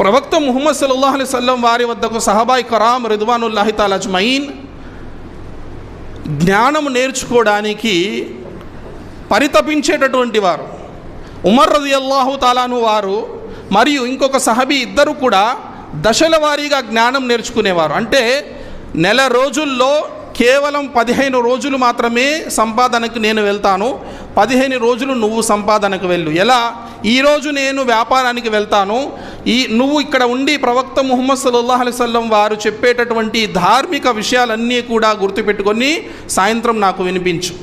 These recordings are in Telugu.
ప్రవక్త ముహమ్మద్ సల్లాహ్ అలైహి సల్లం వారి వద్దకు సహబాయ్ కరామ్ రిద్వానుల్లాహి తాల్ జ్ఞానం నేర్చుకోవడానికి పరితపించేటటువంటి వారు. ఉమర్ రజి అల్లాహు తాలాను వారు మరియు ఇంకొక సహబీ ఇద్దరు కూడా దశల వారీగా జ్ఞానం నేర్చుకునేవారు. అంటే నెల రోజుల్లో కేవలం పదిహేను రోజులు మాత్రమే సంపాదనకు నేను వెళ్తాను. పదిహేను రోజులు నువ్వు సంపాదనకు వెళ్ళు. ఎలా? ఈరోజు నేను వ్యాపారానికి వెళ్తాను. ఈ నువ్వు ఇక్కడ ఉండి ప్రవక్త ముహమ్మద్ సల్లాహ్ అలైవల్లం వారు చెప్పేటటువంటి ధార్మిక విషయాలన్నీ కూడా గుర్తుపెట్టుకొని సాయంత్రం నాకు వినిపించు.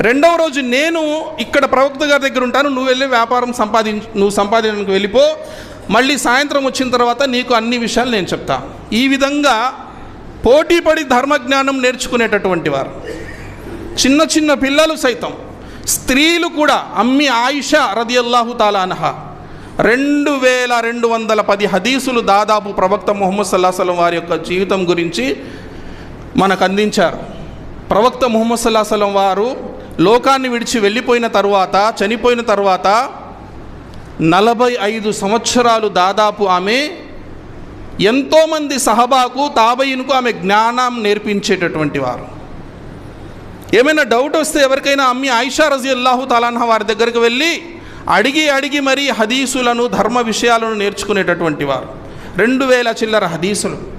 రెండవ రోజు నేను ఇక్కడ ప్రవక్త గారి దగ్గర ఉంటాను నువ్వు వెళ్ళి వ్యాపారం సంపాదించు నువ్వు సంపాదించడానికి వెళ్ళిపో మళ్ళీ సాయంత్రం వచ్చిన తర్వాత నీకు అన్ని విషయాలు నేను చెప్తాను ఈ విధంగా పోటీపడి ధర్మజ్ఞానం నేర్చుకునేటటువంటి వారు. చిన్న చిన్న పిల్లలు సైతం స్త్రీలు కూడా అమ్మి ఆయిష రదియల్లాహు తాలానహ రెండు వేల రెండు వందల పది హదీసులు దాదాపు ప్రవక్త ముహమ్మద్ సల్లాహలం వారి యొక్క జీవితం గురించి మనకు అందించారు. ప్రవక్త ముహమ్మద్ సల్లాహలం వారు లోకాన్ని విడిచి వెళ్ళిపోయిన తరువాత చనిపోయిన తర్వాత నలభై ఐదు సంవత్సరాలు దాదాపు ఆమె ఎంతోమంది సహబాకు తాబయిన్కు ఆమె జ్ఞానం నేర్పించేటటువంటి వారు. ఏమైనా డౌట్ వస్తే ఎవరికైనా అమ్మి ఆయిషా రజీ అల్లాహు తలాన్హా వారి దగ్గరికి వెళ్ళి అడిగి అడిగి మరీ హదీసులను ధర్మ విషయాలను నేర్చుకునేటటువంటి వారు. రెండు వేల చిల్లర హదీసులు.